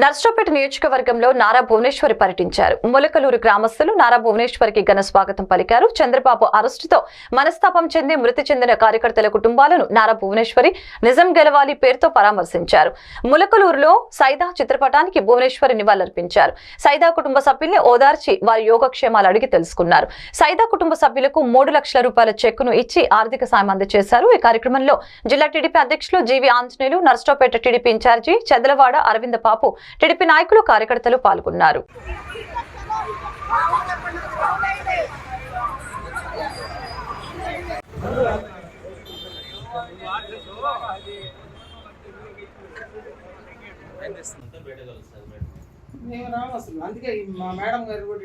నర్సరావుపేట నియోజకవర్గంలో నారా భువనేశ్వరి పర్యటించారు. ములకలూరు గ్రామస్తులు నారా భువనేశ్వరికి ఘన స్వాగతం పలికారు. చంద్రబాబు అరెస్టుతో మనస్తాపం చెంది మృతి చెందిన కార్యకర్తల కుటుంబాలను నారా భువనేశ్వరి నిజం గెలవాలి పేరుతో పరామర్శించారు. ములకలూరులో సైదా చిత్రపటానికి భువనేశ్వరి నివాళులర్పించారు. సైదా కుటుంబ సభ్యుల్ని ఓదార్చి వారి యోగక్షేమాలు అడిగి తెలుసుకున్నారు. సైదా కుటుంబ సభ్యులకు మూడు లక్షల రూపాయల చెక్కును ఇచ్చి ఆర్థిక సాయం అందజేశారు ఈ కార్యక్రమంలో జిల్లా టీడీపీ అధ్యక్షులు G V Anjaneyulu Narasaraopet TDP incharge Chadalavada Aravinda Papu TDP నాయకులు కార్యకర్తలు పాల్గొన్నారు. మేము రాము అసలు. అందుకే మా మేడం గారు కూడా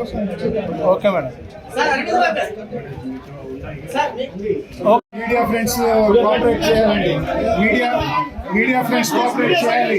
okay madam. Media friends cooperate చేయాలండి. మీడియా మీడియా ఫ్రెండ్స్ కోఆపరేట్ చేయాలి.